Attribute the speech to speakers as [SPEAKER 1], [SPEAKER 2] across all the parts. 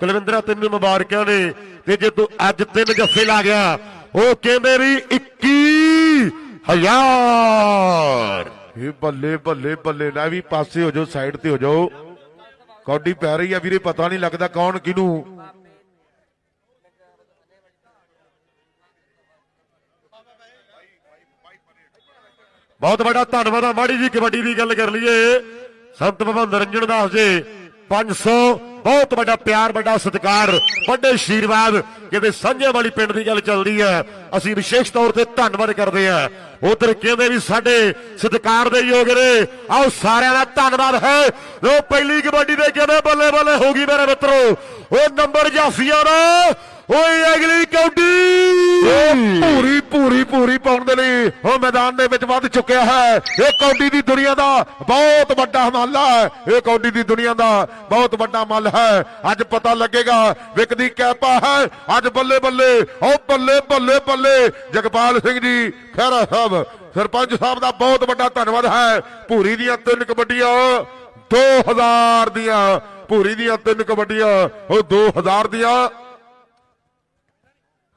[SPEAKER 1] ਕੁਲਵਿੰਦਰਾ ਤੈਨੂੰ ਮੁਬਾਰਕਾਂ ਨੇ। ਤੇ ਜੇ ਤੂੰ ਅੱਜ ਤਿੰਨ ਜੱਫੇ ਲਾ ਗਿਆ ਉਹ ਕਹਿੰਦੇ ਵੀ 21000
[SPEAKER 2] ਇਹ ਬੱਲੇ ਬੱਲੇ ਬੱਲੇ ਨਾ ਵੀ ਪਾਸੇ ਹੋ ਜਾਓ ਸਾਈਡ ਤੇ ਹੋ ਜਾਓ। ਕੌਡੀ ਪੈ ਰਹੀ ਆ ਵੀਰੇ ਪਤਾ ਨਹੀਂ ਲੱਗਦਾ ਕੌਣ ਕਿਹਨੂੰ।
[SPEAKER 1] ਬਹੁਤ ਵੱਡਾ ਧੰਨਵਾਦ ਆ ਮਾੜੀ ਜੀ ਕਬੱਡੀ ਦੀ ਗੱਲ ਕਰ ਲਈਏ। ਸੰਤ ਬਾਬਾ ਨਰਿੰਜਨ ਦਾਸ ਜੀ 500 ਬਹੁਤ ਵੱਡਾ ਪਿਆਰ, ਵੱਡਾ ਸਤਿਕਾਰ, ਵੱਡੇ ਆਸ਼ੀਰਵਾਦ ਕਿਤੇ ਸਾਂਝੇ ਵਾਲੀ ਪਿੰਡ ਦੀ ਗੱਲ ਚੱਲਦੀ ਹੈ। ਅਸੀਂ ਵਿਸ਼ੇਸ਼ ਤੌਰ ਤੇ ਧੰਨਵਾਦ ਕਰਦੇ ਆ ਉਧਰ ਕਹਿੰਦੇ ਵੀ ਸਾਡੇ ਸਤਿਕਾਰ ਦੇ ਯੋਗ ਨੇ। ਆਓ ਸਾਰਿਆਂ ਦਾ ਧੰਨਵਾਦ ਹੈ। ਲੋ ਪਹਿਲੀ ਕਬੱਡੀ ਦੇ ਕਹਿੰਦੇ ਬੱਲੇ ਬੱਲੇ ਹੋ ਗਈ ਮੇਰੇ ਮਿੱਤਰੋ। ਉਹ ਨੰਬਰ ਜਾਫੀਆਂ ਦਾ ਓਏ ਅਗਲੀ ਕੌਡੀ!
[SPEAKER 2] ਪੂਰੀ ਪੂਰੀ ਪੂਰੀ ਪਾਉਣ ਦੇ ਲਈ ਉਹ ਮੈਦਾਨ ਦੇ ਵਿੱਚ ਵੱਧ ਚੁੱਕਿਆ ਹੈ। ਇਹ ਕੌਡੀ ਦੀ ਦੁਨੀਆ ਦਾ ਬਹੁਤ ਵੱਡਾ ਮੱਲ ਹੈ। ਇਹ ਕੌਡੀ ਦੀ ਦੁਨੀਆ ਦਾ ਬਹੁਤ ਵੱਡਾ ਮੱਲ ਹੈ। ਅੱਜ ਪਤਾ ਲੱਗੇਗਾ ਵਿਕਦੀ ਕੈਪਾ ਹੈ। ਅੱਜ ਬੱਲੇ ਬੱਲੇ ਉਹ ਬੱਲੇ ਬੱਲੇ ਬੱਲੇ। ਜਗਪਾਲ ਸਿੰਘ ਜੀ ਖਹਿਰਾ ਸਾਹਿਬ ਸਰਪੰਚ ਸਾਹਿਬ ਦਾ ਬਹੁਤ ਵੱਡਾ ਧੰਨਵਾਦ ਹੈ। ਪੂਰੀ ਦੀਆਂ ਤਿੰਨ ਕਬੱਡੀਆਂ 2000 ਦੀਆਂ। ਪੂਰੀ ਦੀਆਂ ਤਿੰਨ ਕਬੱਡੀਆਂ ਉਹ 2000 ਦੀਆਂ।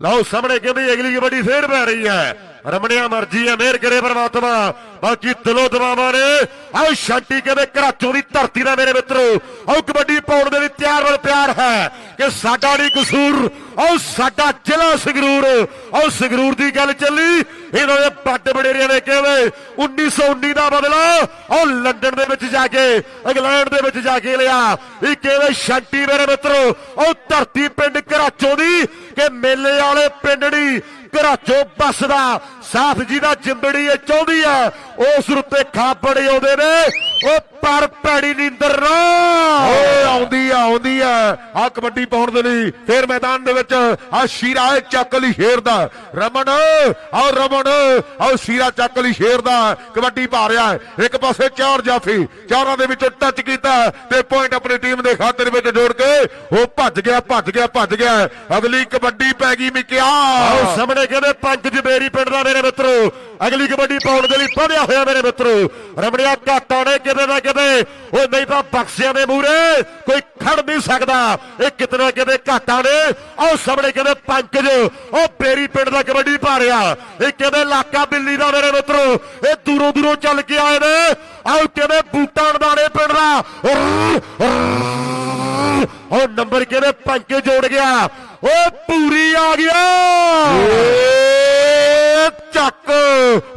[SPEAKER 1] ਲਓ ਸਾਹਮਣੇ ਕਹਿੰਦੇ ਅਗਲੀ ਕਬੱਡੀ ਫੇਰ ਪੈ ਰਹੀ ਹੈ। ਰਮਣਿਆ ਮਰਜ਼ੀ ਹੈ ਮਿਹਰ ਕਰੇ ਪਰਮਾਤਮਾ। ਬਾਕੀ ਦਿਲੋਂ ਦਵਾਵਾਂ ਨੇ। ਆਓ ਸ਼ਾਂਤੀ ਕਹਿੰਦੇ, ਘਰਾਚੋਂ ਦੀ ਧਰਤੀ ਦਾ ਮੇਰੇ ਮਿੱਤਰੋ, ਆਓ ਕਬੱਡੀ ਪਾਉਣ ਦੇ ਲਈ ਤਿਆਰ ਵੱਲ ਪਿਆਰ ਹੈ ਕਿ ਸਾਡਾ ਨਹੀਂ ਕਸੂਰ। ਆਓ ਸਾਡਾ ਜ਼ਿਲ੍ਹਾ ਸੰਗਰੂਰ। ਆਓ ਸੰਗਰੂਰ ਦੀ ਗੱਲ ਚੱਲੀ। ਇਹਨਾਂ ਦੇ ਪੱਟ ਬੜੇਰਿਆਂ ਨੇ ਕਹਿੰਦੇ 1919 ਦਾ ਬਦਲਾ, ਆਓ ਲੰਡਨ ਦੇ ਵਿੱਚ ਜਾ ਕੇ, ਇੰਗਲੈਂਡ ਦੇ ਵਿੱਚ ਜਾ ਕੇ ਲਿਆ। ਇਹ ਕਹਿੰਦੇ ਸ਼ਾਂਤੀ ਮੇਰੇ ਮਿੱਤਰੋ, ਆਓ ਧਰਤੀ ਪਿੰਡ ਘਰਾਚੋਂ ਦੀ, ਕਿ ਮੇਲੇ ਵਾਲੇ ਪਿੰਡ ਪਿੰਡੜੀ ਘਰਾਚੋਂ ਬੱਸਦਾ। ਸਾਫ਼ ਜੀ ਦਾ ਜਿੰਦੜੀ ਇਹ ਚਾਹੁੰਦੀ ਆ ਉਸ ਰੁੱਤੇ ਖਾਪੜੇ ਆਉਂਦੇ ਨੇ। ਉਹ ਪਰ ਭੈੜੀ ਨੀਂਦਰ ਨਾ।
[SPEAKER 2] ਓਏ ਆਉਂਦੀ ਆ ਆਉਂਦੀ ਆ। ਆ ਕਬੱਡੀ ਪਾਉਣ ਦੇ ਲਈ ਫੇਰ ਮੈਦਾਨ ਦੇ ਵਿੱਚ ਆ ਸ਼ੀਰਾ ਚੱਕ ਲਈ ਸ਼ੇਰ ਦਾ। ਰਮਨ ਆ ਰਮਨ ਆ ਸ਼ੀਰਾ ਚੱਕ ਲਈ ਸ਼ੇਰ ਦਾ। ਕਬੱਡੀ ਪਾ ਰਿਹਾ। ਇੱਕ ਪਾਸੇ ਚਾਰ ਜਾਫੀ ਚਾਰਾਂ ਦੇ ਵਿੱਚੋਂ ਟੱਚ ਕੀਤਾ ਤੇ ਪੁਆਇੰਟ ਆਪਣੀ ਟੀਮ ਦੇ ਖਾਤੇ ਦੇ ਵਿੱਚ ਜੋੜ ਕੇ ਉਹ ਭੱਜ ਗਿਆ ਭੱਜ ਗਿਆ ਭੱਜ ਗਿਆ। ਅਗਲੀ ਕਬੱਡੀ ਪੈ ਗਈ ਮਿਕਿਆ।
[SPEAKER 1] ਆਓ ਸਾਹਮਣੇ ਕਹਿੰਦੇ ਪੰਜ ਜਬੇਰੀ ਪਿੰਡ ਦਾ ਮੇਰੇ ਮਿੱਤਰੋ। ਅਗਲੀ ਕਬੱਡੀ ਪਾਉਣ ਦੇ ਲਈ ਵਧਿਆ ਹੋਇਆ ਮੇਰੇ ਮਿੱਤਰੋ। ਰਮਣਿਆ ਘਾਟਾ ਨੇ ਕਿਤੇ ਨਾ ਕਿਤੇ ਉਹ ਨਹੀਂ ਤਾਂ ਬਕਸਿਆਂ ਦੇ ਮੂਰੇ ਕੋਈ ਖੜ ਨਹੀਂ ਸਕਦਾ। ਇਹ ਕਿਤਨਾ ਕਿਤੇ ਘਾਟਾ ਨੇ। ਆਓ ਸਾਹਮਣੇ ਕਹਿੰਦੇ ਪੰਕਜ ਉਹ ਬੇਰੀ ਪਿੰਡ ਦਾ ਕਬੱਡੀ ਪਾ ਰਿਹਾ ਇਹ ਕਹਿੰਦੇ ਇਲਾਕਾ ਬਿੱਲੀ ਦਾ ਮੇਰੇ ਮਿੱਤਰੋ, ਇਹ ਦੂਰੋਂ ਦੂਰੋਂ ਚੱਲ ਕੇ ਆਏ ਨੇ। ਆਓ ਕਹਿੰਦੇ ਬੂਟਾਂ ਦਾਣੇ ਪਿੰਡ ਦਾ। ਉਹ ਨੰਬਰ ਕਹਿੰਦੇ ਪੰਕਜ ਜੋੜ ਗਿਆ। ਓ ਪੂਰੀ ਆ ਗਿਆ।
[SPEAKER 2] ਚੱਕ।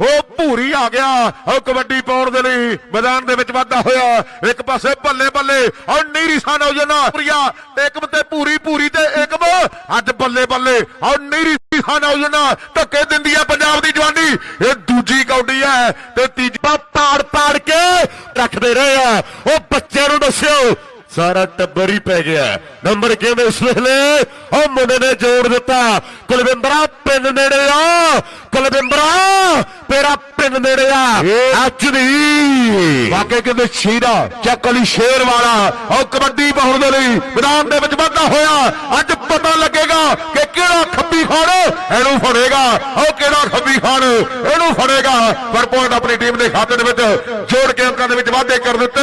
[SPEAKER 2] ਉਹ ਭੂਰੀ ਆ ਗਿਆ। ਉਹ ਕਬੱਡੀ ਪਾਉਣ ਦੇ ਲਈ ਮੈਦਾਨ ਦੇ ਵਿੱਚ ਵਾਧਾ ਹੋਇਆ। ਇੱਕ ਪਾਸੇ ਬੱਲੇ ਬੱਲੇ। ਔਰ ਨੀਰੀ ਸਾਨੋ ਨਾ ਪੁਰੀਆ। ਏਕਮ ਤੇ ਪੂਰੀ ਪੂਰੀ ਤੇ ਏਕਮ ਅੱਜ ਬੱਲੇ ਬੱਲੇ। ਔਰ ਨੀਰੀ ਸਾਨੋ ਨਾ ਧੱਕੇ ਦਿੰਦੀ ਆ ਪੰਜਾਬ ਦੀ ਜਵਾਨੀ। ਇਹ ਦੂਜੀ ਕੌਡੀ ਹੈ ਤੇ ਤੀਜੀ
[SPEAKER 1] ਪਾੜ ਪਾੜ ਕੇ ਰੱਖਦੇ ਰਹੇ ਆ। ਉਹ ਬੱਚਿਆਂ ਨੂੰ ਦੱਸਿਓ। ਸਾਰਾ ਟੱਬਰ ਹੀ ਪੈ ਗਿਆ ਨੰਬਰ ਕਿਵੇਂ ਇਸ ਵੇਲੇ? ਉਹ ਮੁੰਡੇ ਨੇ ਜੋੜ ਦਿੱਤਾ। ਕੁਲਵਿੰਦਰਾ ਪਿੰਡ ਨੇੜੇ ਆ ਕੁਲਵਿੰਦਰਾ ਤੇਰਾ ਪਿੰਡ ਨੇੜੇ ਆ। ਅੱਜ ਨਹੀਂ
[SPEAKER 2] ਵਾਕੇ ਕਹਿੰਦੇ ਸ਼ੀਰਾ ਚੱਕ ਅਲੀ ਸ਼ੇਰ ਵਾਲਾ। ਉਹ ਕਬੱਡੀ ਪਾਉਣ ਦੇ ਲਈ ਮੈਦਾਨ ਦੇ ਵਿੱਚ ਵਾਧਾ ਹੋਇਆ। ਅੱਜ ਪਤਾ ਲੱਗੇਗਾ ਕਿ ਕਿਹੜਾ ਖੱਬੀ ਖਾਨ ਇਹਨੂੰ ਫੜੇਗਾ। ਉਹ ਕਿਹੜਾ ਖੱਬੀ ਖਾਨ ਇਹਨੂੰ ਫੜੇਗਾ। ਪਰ ਪੁਆਇੰਟ ਆਪਣੀ ਟੀਮ ਦੇ ਖਾਤੇ ਦੇ ਵਿੱਚ ਜੋੜ ਕੇ ਅੰਕਾਂ ਦੇ ਵਿੱਚ ਵਾਧੇ ਕਰ ਦਿੱਤੇ।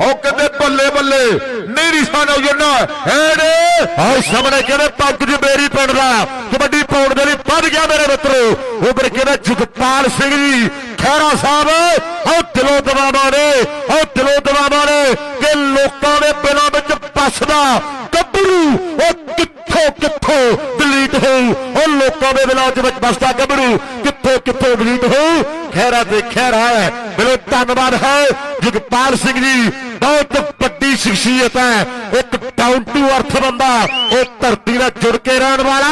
[SPEAKER 2] ਉਹ ਕਹਿੰਦੇ ਬੱਲੇ ਬੱਲੇ ਨੀਰੀ ਸਾਨੋ ਜੰਨਾ ਐੜੇ
[SPEAKER 1] ਆਹ ਸਾਹਮਣੇ ਕਹਿੰਦੇ ਪੰਜ ਜਬੇਰੀ ਪਿੰਡ ਦਾ। ਕਬੱਡੀ ਪਾਉਣ ਦੇ ਲਈ ਵੱਧ ਗਿਆ ਮੇਰੇ ਮਿੱਤਰੋ ਉਧਰ ਕਹਿੰਦੇ ਜਗਪਾਲ ਸਿੰਘ ਜੀ ਖਹਿਰਾ ਸਾਹਿਬ ਆਹ ਦਿਲੋਂ ਦਵਾਵਾਂ ਨੇ ਆਹ ਦਿਲੋਂ ਦਵਾਵਾਂ ਨੇ ਕਿ ਲੋਕਾਂ ਦੇ ਬਿਨਾਂ ਵਿੱਚ ਵੱਸਦਾ ਗੱਭਰੂ ਉਹ ਕਿੱਥੋਂ ਕਿੱਥੋਂ ਦਲੀਟ ਹੋ ਉਹ ਲੋਕਾਂ ਦੇ ਦਿਲਾਂ 'ਚ ਵਿੱਚ ਵੱਸਦਾ ਗੱਭਰੂ ਕਿੱਥੋਂ ਕਿੱਥੋਂ ਦਲੀਟ ਹੋ ਖਹਿਰਾ ਤੇ ਖਹਿਰਾ ਹੈ ਬਿਲੋ ਧੰਨਵਾਦ ਹੈ ਜਗਪਾਲ ਸਿੰਘ ਜੀ ਬਹੁਤ ਵੱਡੀ ਸ਼ਖਸੀਅਤ ਹੈ। ਇੱਕ ਡਾਊਨ ਟੂ ਅਰਥ ਬੰਦਾ। ਉਹ ਧਰਤੀ ਨਾਲ ਜੁੜ ਕੇ ਰਹਿਣ ਵਾਲਾ।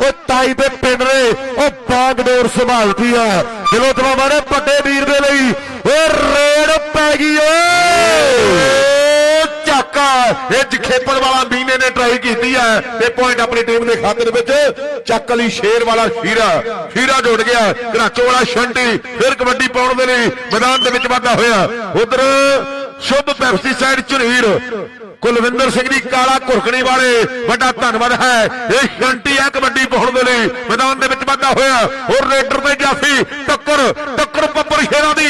[SPEAKER 1] ਉਹ ਤਾਈ ਦੇ ਪਿੰਡ ਨੇ। ਉਹ ਬਾਗਡੋਰ ਸੰਭਾਲਦੀ ਹੈ ਦਿਲੋਂ ਦਵਾਵਾਂ ਨੇ ਵੱਡੇ ਵੀਰ ਦੇ ਲਈ। ਓਏ ਰੇਡ ਪੈ ਗਈ ਓਏ
[SPEAKER 2] ਝਾਕਾ ਇਹ ਜਖੇਪਣ ਵਾਲਾ ਮੀਨੇ ਨੇ ਟਰਾਈ ਕੀਤੀ ਹੈ ਤੇ ਪੁਆਇੰਟ ਆਪਣੀ ਟੀਮ ਦੇ ਖਾਤੇ ਦੇ ਵਿੱਚ। ਚੱਕ ਲਈ ਸ਼ੇਰ ਵਾਲਾ ਹੀਰਾ ਹੀਰਾ ਜੁੜ ਗਿਆ। ਘਰਾਚੋ ਵਾਲਾ ਸ਼ੰਟੀ। ਫਿਰ ਕਬੱਡੀ ਪਾਉਣ ਦੇ ਲਈ ਮੈਦਾਨ ਦੇ ਵਿੱਚ ਵਾਧਾ ਹੋਇਆ। ਉਧਰ ਸ਼ੁਭ ਪੈਪਸੀ ਸਾਈਡ ਝੁਨੀਰ ਕੁਲਵਿੰਦਰ ਸਿੰਘ ਦੀ ਕਾਲਾ ਘੁਰਕਣੀ ਵਾਲੇ ਵੱਡਾ ਧੰਨਵਾਦ ਹੈ। ਇਹ ਸ਼ੰਟੀ ਹੈ ਕਬੱਡੀ ਪਾਉਣ ਦੇ ਲਈ। ਮੈਦਾਨ ਦੇ ਵਿੱਚ ਵਾਧਾ ਹੋਇਆ। ਔਰ ਰੇਡਰ ਤੇ ਜਾਫੀ ਟੱਕਰ ਟੱਕਰ ਪੱਪਰ ਸ਼ੇਰਾਂ ਦੀ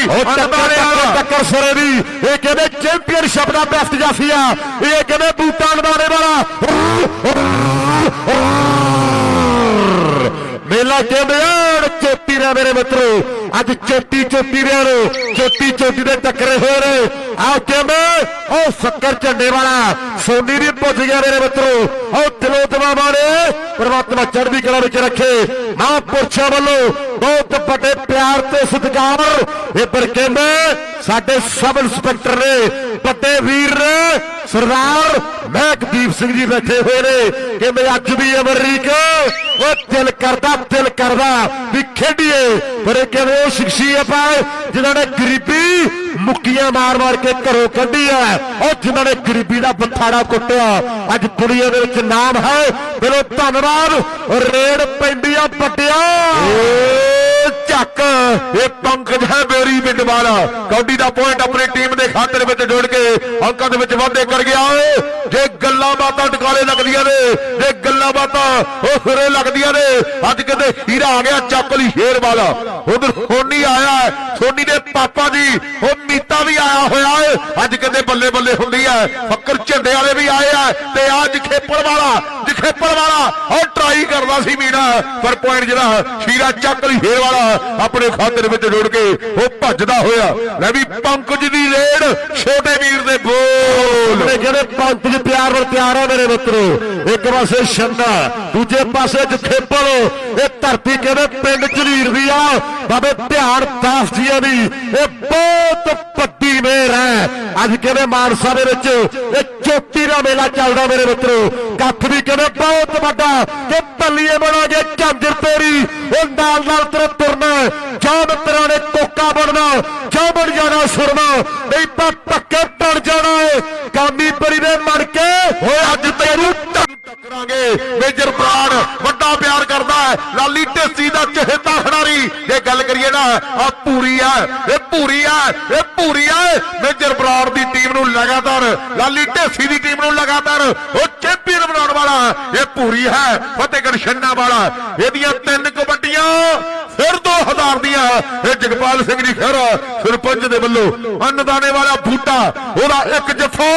[SPEAKER 1] ਟੱਕਰ ਸਰੇ ਦੀ। ਇਹ ਕਹਿੰਦੇ ਚੈਂਪੀਅਨਸ਼ਿਪ ਦਾ ਬੈਸਟ ਜਾਫੀ ਆ। ਇਹ ਕਹਿੰਦੇ ਬੂਟਾਂ ਲਵਾਣੇ ਵਾਲਾ। ਮੇਲਾ ਕਹਿੰਦੇ ਆ ਦਾ ਮੇਰੇ ਮਿੱਤਰੋ। ਅੱਜ ਚੋਟੀ ਚੋਟੀ ਦੇ ਨੂੰ, ਚੋਟੀ ਚੋਟੀ ਦੇ ਟੱਕਰੇ ਹੋਏ ਨੇ। ਆਹ ਕਹਿੰਦੇ ਉਹ ਸ਼ੱਕਰ ਝੰਡੇ ਵਾਲਾ, ਸੋਨੀ ਵੀ ਪੁੱਜ ਗਿਆ ਮੇਰੇ ਮਿੱਤਰੋ, ਉਹ ਦਿਲੋਂ ਦਵਾਵਾਂ ਨੇ। ਪਰਮਾਤਮਾ ਚੜ੍ਹਦੀ ਕਲਾ ਵਿੱਚ ਰੱਖੇ। ਮਹਾਂਪੁਰਸ਼ਾਂ ਵੱਲੋਂ ਬਹੁਤ ਵੱਡੇ ਪਿਆਰ ਤੇ ਸਤਿਕਾਰ। ਇਹ ਪਰ ਕਹਿੰਦੇ, ਸਾਡੇ ਸਬ ਇੰਸਪੈਕਟਰ ਨੇ, ਵੱਡੇ ਵੀਰ ਨੇ, ਸਰਦਾਰ ਮਹਿਕਦੀਪ ਸਿੰਘ ਜੀ ਬੈਠੇ ਹੋਏ ਨੇ। ਕਹਿੰਦੇ, ਅੱਜ ਵੀ ਅਮਰੀਕ, ਉਹ ਦਿਲ ਕਰਦਾ ਦਿਲ ਕਰਦਾ ਵੀ ਖੇਡੀਏ। ਪਰ ਇਹ ਕਹਿੰਦੇ ਉਹ ਸ਼ਖਸੀਅਤ ਹੈ ਜਿਨ੍ਹਾਂ ਨੇ ਗਰੀਬੀ ਮੁੱਕੀਆਂ ਮਾਰ-ਮਾਰ ਕੇ ਘਰੋਂ ਕੱਢੀ ਹੈ ਉਹ ਜਿਨ੍ਹਾਂ ਨੇ ਗਰੀਬੀ ਦਾ ਬਥਾੜਾ ਕੁੱਟਿਆ। ਅੱਜ ਦੁਨੀਆ ਦੇ ਵਿੱਚ ਨਾਮ ਹੈ ਬਿਲੋ ਧੰਨਵਾਦ, ਰੇਡ ਪੈਂਦੀ ਆ ਵੱਡਿਆ।
[SPEAKER 2] ਏ ਇਹ ਪੰਕਜ ਹੈ ਬੇਰੀ ਪਿੰਡ ਵਾਲਾ। ਕੌਡੀ ਦਾ ਪੁਆਇੰਟ ਆਪਣੀ ਟੀਮ ਦੇ ਖਾਤੇ ਵਿੱਚ ਜੋੜ ਕੇ ਅੰਕਾਂ ਦੇ ਵਿੱਚ ਵਾਧੇ ਕਰ ਗਿਆ। ਜੇ ਗੱਲਾਂ ਬਾਤਾਂ ਟਿਕਾਲੇ ਲੱਗਦੀਆਂ ਨੇ, ਜੇ ਗੱਲਾਂ ਬਾਤਾਂ ਉਹ ਫਿਰੇ ਲੱਗਦੀਆਂ ਨੇ, ਅੱਜ ਕਿਤੇ ਹੀਰਾ ਆ ਗਿਆ ਚੱਕ ਲਈ ਸ਼ੇਰ ਵਾਲਾ। ਉਧਰ ਸੋਨੀ ਆਇਆ, ਸੋਨੀ ਦੇ ਪਾਪਾ ਜੀ, ਉਹ ਮੀਤਾ ਵੀ ਆਇਆ ਹੋਇਆ ਏ। ਅੱਜ ਕਿਤੇ ਬੱਲੇ ਬੱਲੇ ਹੁੰਦੀ ਹੈ ਫੱਕਰ ਝੰਡੇ ਵਾਲੇ ਵੀ ਆਏ ਆ ਤੇ ਆ ਜਖੇਪੜ ਵਾਲਾ ਜਖੇਪੜ ਵਾਲਾ। ਉਹ ਟਰਾਈ ਕਰਦਾ ਸੀ ਮੀਨਾ। ਪਰ ਪੁਆਇੰਟ ਜਿਹੜਾ ਸ਼ੀਰਾ ਚੱਕ ਲਈ ਸ਼ੇਰ ਵਾਲਾ, ਆਪਣੇ ਖਾਤੇ ਦੇ ਵਿੱਚ ਜੋੜ ਕੇ ਉਹ ਭੱਜਦਾ ਹੋਇਆ। ਲੈ ਵੀ ਪੰਕਜ ਦੀ ਰੇਡ, ਛੋਟੇ ਵੀਰ ਦੇ ਬੋਲ
[SPEAKER 1] ਜਿਹੜੇ ਪੰਕਜ ਪਿਆਰ ਨਾਲ ਪਿਆਰ ਆ ਮੇਰੇ ਮਿੱਤਰੋ ਇੱਕ ਪਾਸੇ ਛੰਨਾ, ਦੂਜੇ ਪਾਸੇ ਜਖੇਪਲ ਇਹ ਧਰਤੀ ਕਹਿੰਦੇ ਪਿੰਡ ਝਲੀਰ ਦੀ ਆ? ਬਾਬੇ ਧਿਆਨ ਦਾਸ ਜੀਆਂ ਦੀ ਇਹ ਬਹੁਤ ਵੱਡੀ ਮੇਰ ਹੈ। ਅੱਜ ਕਹਿੰਦੇ ਮਾਨਸਾ ਦੇ ਵਿੱਚ, ਇਹ ਚੋਟੀ ਦਾ ਮੇਲਾ ਚੱਲਦਾ ਮੇਰੇ ਮਿੱਤਰੋ। ਕੱਖ ਵੀ ਕਹਿੰਦੇ ਬਹੁਤ ਵੱਡਾ ਕਿ ਪੱਲੀਏ ਬਣਾਗੇ ਝਾਂਜਰ ਤੋਰੀ। ਉਹ ਨਾਲ ਨਾਲ ਤੇਰੇ ਤੁਰਨਾ, ਜਾਂ ਮਿੱਤਰਾਂ ਨੇ ਕੋਕਾ ਬਣਨਾ ਜਾਂ ਬਣ ਜਾਣਾ ਸੁਰਮਾ ਨਹੀਂ ਤਾਂ ਧੱਕੇ ਟਣ ਜਾਣਾ ਏ ਕਾਮੀ ਪਰੀ ਦੇ ਮੜ ਕੇ
[SPEAKER 2] ਓਏ ਅੱਜ ਤੈਨੂੰ ਟੱਕ- ਟੱਕਰਾਂਗੇ ਮੇਜਰ ਪ੍ਰਾਣ ਵੱਡਾ ਪਿਆਰ ਕਰਦਾ ਹੈ ਲਾਲੀ ਢੇਸੀ ਦਾ ਚਹੇਤਾ ਖਿਡਾਰੀ ਜੇ ਗੱਲ ਕਰੀਏ ਨਾ ਆ ਪੂਰੀ ਆ, ਇਹ ਪੂਰੀ ਆ, ਇਹ ਪੂਰੀ ਆ। ਮੇਜਰ ਬਰਾੜ ਦੀ ਟੀਮ ਨੂੰ ਲਗਾਤਾਰ, ਲਾਲੀ ਢੇਸੀ ਦੀ ਟੀਮ ਨੂੰ ਲਗਾਤਾਰ ਉਹ ਚੈਂਪੀਅਨ ਬਣਾਉਣ ਵਾਲਾ, ਇਹ ਪੂਰੀ ਹੈ, ਫਤਿਹਗੜ੍ਹ ਛੰਨਾ ਵਾਲਾ। ਇਹਦੀਆਂ ਤਿੰਨ ਕਬੱਡੀਆਂ ਫਿਰ 2000 ਦੀਆਂ। ਇਹ ਜਗਪਾਲ ਸਿੰਘ ਜੀ ਖਹਿਰਾ ਸਰਪੰਚ ਦੇ ਵੱਲੋਂ ਅੰਨਦਾਨੇ ਵਾਲਾ ਬੂਟਾ, ਉਹਦਾ ਇੱਕ ਜੱਫਾ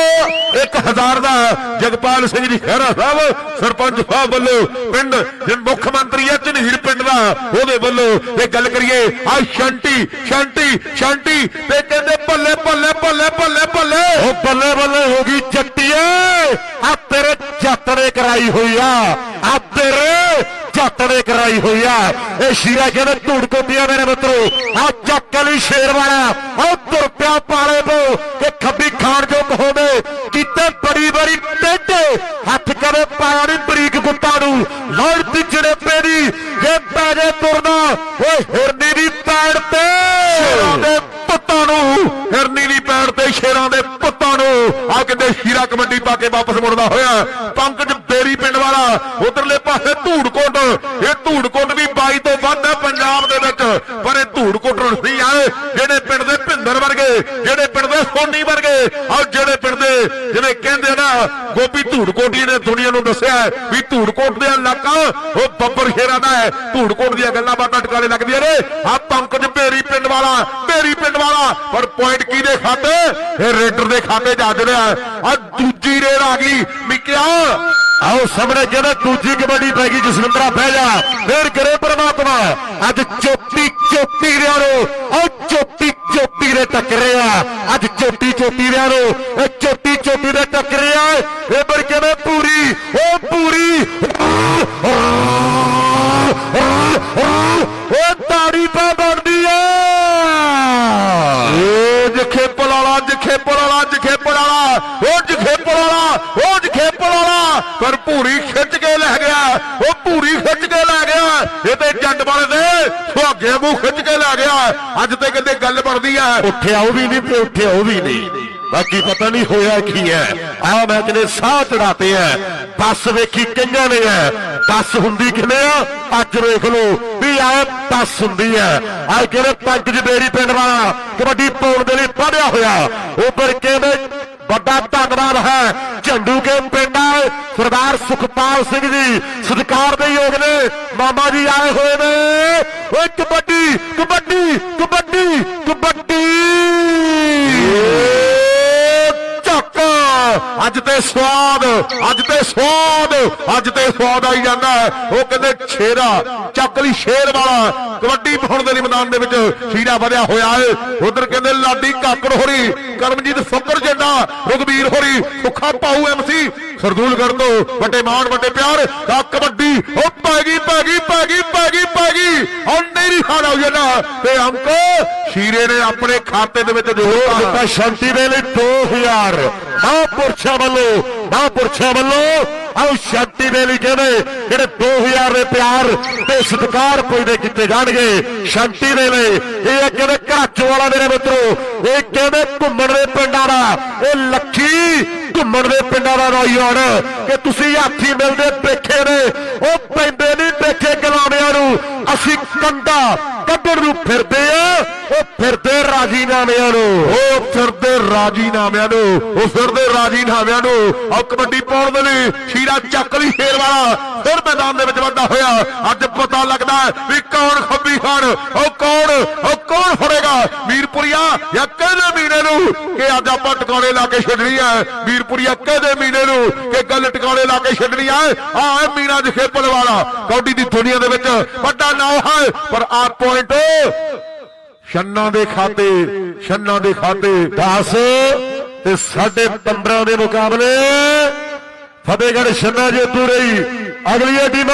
[SPEAKER 2] 1000 ਦਾ। ਜਗਪਾਲ ਸਿੰਘ ਜੀ ਖਹਿਰਾ ਸਾਹਿਬ, ਸਰਪੰਚ ਸਾਹਿਬ ਵੱਲੋਂ ਪਿੰਡ ਜੇ ਮੁੱਖ ਮੰਤਰੀ ਹੈ, ਝਨੀਰ ਪਿੰਡ ਦਾ, ਉਹਦੇ ਵੱਲੋਂ ਇਹ ਗੱਲ ਕਰੀਏ। ਆ ਸ਼ੰਟੀ ਸ਼ੰਟੀ ਸ਼ੰਟੀ ਤੇ ਕਹਿੰਦੇ ਭੱਲੇ ਭੱਲੇ ਭੱਲੇ ਭੱਲੇ ਭੱਲੇ।
[SPEAKER 1] ਉਹ ਬੱਲੇ ਬੱਲੇ ਹੋ ਗਈ ਚੱਟੀਏ ਆ ਤੇਰੇ ਜੱਟ ਕਰਾਈ ਹੋਈ ਆ। ਆ ਤੇਰੇ ਜੱਟ ਨੇ ਕਰਾਈ ਹੋਈ ਆ। ਇਹ ਸ਼ੀਰਾ ਕਹਿੰਦੇ ਧੂੜ ਕੋਟੀਆਂ ਮੇਰੇ ਮਿੱਤਰੋ। ਆ ਚੱਕ ਲਈ ਸ਼ੇਰ ਵਾਲਾ ਆ ਤੁਰ ਪਿਆ ਪਾਲੇ ਤੋਂ ਕਿ ਖੱਬੀ ਖਾਣ ਜੋ ਹੋਵੇ। ਕਿਤੇ ਬੜੀ ਬੜੀ ਟੇਢੇ ਹੱਥ ਕਰੇ ਪਾਇਆ ਨਹੀਂ ਬਰੀਕ ਗੁੱਟਾਂ ਨੂੰ। ਲੋੜ ਪਿਛੜੇ ਪੈਰੀ ਜੇ ਪੈਰੇ ਤੁਰਨਾ ਓਏ ਹਿਰਨੀ ਦੀ ਪੈੜ ਤੇ।
[SPEAKER 2] ਸ਼ੇਰਾਂ ਦੇ ਪੁੱਤਾਂ ਨੂੰ ਹਿਰਨੀ ਦੀ ਪੈੜ ਤੇ ਸ਼ੇਰਾਂ ਦੇ ਪੁੱਤਾਂ ਨੂੰ। ਆ ਕਿਤੇ ਸ਼ੀਰਾ ਕਬੱਡੀ ਪਾ ਕੇ ਵਾਪਸ ਮੁੜਦਾ ਹੋਇਆ। ਪੰਕਜ ਬੇਰੀ ਪਿੰਡ ਵਾਲਾ ਉਧਰਲੇ ਪਾਸੇ ਧੂੜਕੋਟ, ਇਹ ਧੂੜਕੋਟ ਵੀ 22 ਤੋਂ ਵੱਧ ਹੈ ਪੰਜਾਬ ਦੇ ਵਿੱਚ। ਪਰ ਇਹ ਧੂੜਕੋਟ ਨਹੀਂ ਆਏ ਜਿਹੜੇ ਪਿੰਡ ਦੇ ਭਿੰਦਰ ਵਰਗੇ, ਜਿਹੜੇ ਪਿੰਡ ਦੇ ਸੋਨੀ ਵਰਗੇ ਔਰ ਜਿਹੜੇ ਪਿੰਡ ਦੇ ਜਿਵੇਂ ਕਹਿੰਦੇ ਨਾ, ਗੋਪੀ ਧੂੜਕੋਟੀ ਨੇ ਦੁਨੀਆ ਨੂੰ ਦੱਸਿਆ ਵੀ ਧੂੜਕੋਟ ਦੇ ਇਲਾਕਾ, ਉਹ ਬੱਬਰ ਸ਼ੇਰਾਂ ਦਾ ਹੈ। ਧੂੜਕੋਟ ਦੀਆਂ ਗੱਲਾਂ ਬਾਤਾਂ ਟਿਕਾਣੇ ਲੱਗਦੀਆਂ ਨੇ। ਆ ਪੰਕਜ ਭੇਰੀ ਪਿੰਡ ਵਾਲਾ ਭੇਰੀ ਪਿੰਡ ਵਾਲਾ, ਪਰ ਪੁਆਇੰਟ ਕੀ ਦੇ ਖਾਤੇ? ਇਹ ਰੇਡਰ ਦੇ ਖਾਤੇ ਜਾ ਰਿਹਾ ਆ। ਦੂਜੀ ਰੇਡ ਆ ਗਈ। ਮਿਕਿਆ
[SPEAKER 1] ਆਓ ਸਾਹਮਣੇ ਜਿਹੜਾ ਦੂਜੀ ਕਬੱਡੀ ਪੈ ਗਈ ਜਸਵਿੰਦਰਾ ਬਹਿ ਜਾ, ਫੇਰ ਕਰੇ ਪਰਮਾਤਮਾ। ਅੱਜ ਚੋਟੀ ਚੋਟੀ ਰਿਆਂ ਨੂੰ ਆਓ ਚੋਟੀ ਚੋਟੀ ਦੇ ਟੱਕਰਿਆ ਅੱਜ ਚੋਟੀ ਚੋਟੀ ਰਿਆਂ ਨੂੰ ਇਹ ਚੋਟੀ ਚੋਟੀ ਦੇ ਟੱਕਰਿਆ ਇਹ ਪਰ ਕਿਵੇਂ ਪੂਰੀ ਉਹ ਪੂਰੀ ਉਹ ਤਾੜੀ ਪਾ ਬਣਦੀ ਆ
[SPEAKER 2] ਏ ਜਖੇਪਲ ਵਾਲਾ ਜਖੇਪਲ ਵਾਲਾ ਜਖੇਪਲ ਵਾਲਾ ਉਹ ਜਖੇਪਲ ਵਾਲਾ ਉਹ ਜਖੇਪਲ ਵਾਲਾ ਪਰ ਭੂਰੀ ਖਿੱਚ ਕੇ ਲੈ ਗਿਆ ਉਹ ਭੂਰੀ ਖਿੱਚ ਕੇ ਲੈ ਗਿਆ ਇਹ ਤੇ ਜੱਟ ਵਾਲੇ ਦੇ ਸੁਹਾਗੇ ਮੂੰਹ ਖਿੱਚ ਕੇ ਲੈ ਗਿਆ, ਅੱਜ ਤੇ ਕਿਤੇ ਗੱਲ ਬਣਦੀ ਆ।
[SPEAKER 1] ਉੱਠਿਆ ਉਹ ਵੀ ਨਹੀਂ ਤੇ ਉੱਠਿਆ ਉਹ ਵੀ ਨਹੀਂ। ਬਾਕੀ ਪਤਾ ਨਹੀਂ ਹੋਇਆ ਕੀ ਹੈ। ਆਹ ਮੈਚ ਨੇ ਸਾਹ ਚੜਾਤੇ ਹੈ ਬੱਸ ਵੇਖੀ ਕਈਆਂ ਨੇ ਹੈ ਬੱਸ ਹੁੰਦੀ ਕਿਵੇਂ ਆ? ਅੱਜ ਵੇਖ ਲਓ ਵੀ ਆਏ ਬੱਸ ਹੁੰਦੀ ਹੈ ਅੱਜ ਕਿਹੜੇ ਪੰਜ ਜਬੇਰੀ ਪਿੰਡ ਵਾਲਾ ਕਬੱਡੀ ਪਾਉਣ ਦੇ ਲਈ ਪੜਿਆ ਹੋਇਆ। ਉੱਪਰ ਕਹਿੰਦੇ ਵੱਡਾ ਧੰਨਵਾਦ ਹੈ। ਝੰਡੂ ਕੇ ਪਿੰਡ ਆਏ ਸਰਦਾਰ ਸੁਖਪਾਲ ਸਿੰਘ ਜੀ, ਸਤਿਕਾਰ ਦੇ ਯੋਗ ਨੇ। ਮਾਮਾ ਜੀ ਆਏ ਹੋਏ ਨੇ। ਓਏ ਕਬੱਡੀ ਕਬੱਡੀ ਕਬੱਡੀ ਕਬੱਡੀ!
[SPEAKER 2] ਅੱਜ ਤੇ ਸਵਾਦ, ਅੱਜ ਤੇ ਸਵਾਦ, ਅੱਜ ਤੇ ਸਵਾਦ ਆਈ ਜਾਂਦਾ ਉਹ ਕਹਿੰਦੇ ਛੇਰਾ, ਚੱਕ ਲਈ ਸ਼ੇਰ ਵਾਲਾ। ਕਬੱਡੀ ਪਾਉਣ ਦੇ ਲਈ ਮੈਦਾਨ ਦੇ ਵਿੱਚ ਸ਼ੀਰਾ ਵਧਿਆ ਹੋਇਆ ਹੈ। ਉਧਰ ਕਹਿੰਦੇ ਲਾਡੀ ਕਾਕੜ ਹੋਰੀ, ਕਰਮਜੀਤ ਫੁੱਕਰ ਜੱਡਾ, ਰਗਵੀਰ ਹੋਰੀ ਸੁੱਖਾ ਪਾਉ ਐਮਸੀ ਸਰਦੂਲਗੜ੍ਹ ਤੋਂ ਵੱਡੇ ਮਾਣ, ਵੱਡੇ ਪਿਆਰ ਦਾ ਕਬੱਡੀ, ਉਹ ਪੈ ਗਈ ਪੈ ਗਈ ਪੈ ਗਈ ਪੈ ਹੁਣ ਨਹੀਂ ਹਾਲ ਹੋ ਜਾਣਾ ਤੇ ਅੰਕ, ਸ਼ੀਰੇ ਨੇ ਆਪਣੇ ਖਾਤੇ ਦੇ ਵਿੱਚ
[SPEAKER 1] ਉਹ ਦਿੱਤਾ ਸ਼ਾਂਤੀ ਦੇ ਲਈ 2000 ਮਹਾਂਪੁਰਸ਼ਾਂ ਵੱਲੋਂ ਮਹਾਂਪੁਰਸ਼ਾਂ ਵੱਲੋਂ ਆਓ ਸ਼ਾਂਤੀ ਦੇ ਲਈ ਕਹਿੰਦੇ, ਜਿਹੜੇ 2000 ਦੇ ਪਿਆਰ ਤੇ ਸਤਿਕਾਰ ਕੋਈ ਦੇ ਕੀਤੇ ਜਾਣਗੇ, ਸ਼ਾਂਤੀ ਦੇ ਲਈ। ਇਹ ਕਹਿੰਦੇ ਘਰਾਚੋ ਵਾਲਾ ਮੇਰੇ ਮਿੱਤਰੋ, ਇਹ ਕਹਿੰਦੇ ਘੁੰਮਣ ਦੇ ਪਿੰਡਾਂ ਦਾ, ਇਹ ਲੱਖੀ ਘੁੰਮਣ ਦੇ ਪਿੰਡਾਂ ਦਾ ਨੌਜਵਾਨ ਕਿ ਤੁਸੀਂ ਹਾਥੀ ਮਿਲਦੇ ਪੇਖੇ ਨੇ, ਉਹ ਪੈਂਦੇ ਨਹੀਂ ਪੇਖੇ ਗਲਾਮਿਆਂ ਨੂੰ। ਅਸੀਂ ਕੰਡਾ ਕੱਢਣ ਨੂੰ ਫਿਰਦੇ ਆ। ਫਿਰਦੇ ਰਾਜੀਨਾਮਿਆਂ ਨੂੰ।
[SPEAKER 2] ਉਹ ਫਿਰਦੇ ਰਾਜੀਨਾਮਿਆਂ ਨੂੰ, ਉਹ ਫਿਰਦੇ ਰਾਜੀਨਾਮਿਆਂ ਨੂੰ। ਆ ਕਬੱਡੀ ਪਾਉਣ ਦੇ ਲਈ ਸ਼ੀਰਾ ਚੱਕ ਲਈ ਸ਼ੇਰ ਵਾਲਾ। ਫਿਰ ਮੈਦਾਨ ਦੇ ਵਿੱਚ ਵੱਧਾ ਹੋਇਆ। ਅੱਜ ਪਤਾ ਲੱਗਦਾ ਵੀ ਕੌਣ ਖੱਬੀ ਖਾਨ ਉਹ ਕੌਣ ਉਹ ਕੌਣ ਫੜੇਗਾ? ਵੀਰਪੁਰੀਆ ਜਾਂ ਕਹਿੰਦੇ ਮੀਨੇ ਨੂੰ? ਕਿ ਅੱਜ ਆਪਾਂ ਟਿਕਾਣੇ ਲਾ ਕੇ ਛੱਡਣੀ ਹੈ। ਵੀਰਪੁਰੀਆ ਕਹਿੰਦੇ ਮੀਨੇ ਨੂੰ? ਕਿ ਗੱਲ ਟਿਕਾਣੇ ਲਾ ਕੇ ਛੱਡਣੀ ਹੈ? ਆ ਹੈ ਮੀਨਾ ਜਖੇਪਲ ਵਾਲਾ। ਕਬੱਡੀ ਦੀ ਦੁਨੀਆ ਦੇ ਵਿੱਚ ਵੱਡਾ ਨਾਮ ਹੈ, ਪਰ ਆ ਪੁਆਇੰਟ ਛੰਨਾ ਦੇ ਖਾਤੇ, ਛੰਨਾ ਦੇ ਖਾਤੇ
[SPEAKER 1] 10 ਤੇ ਸਾਡੇ 15 ਦੇ ਮੁਕਾਬਲੇ ਫਤਿਹਗੜ੍ਹ ਛੰਨਾ ਜੇਤੂ ਰਹੀ। ਅਗਲੀ ਟੀਮ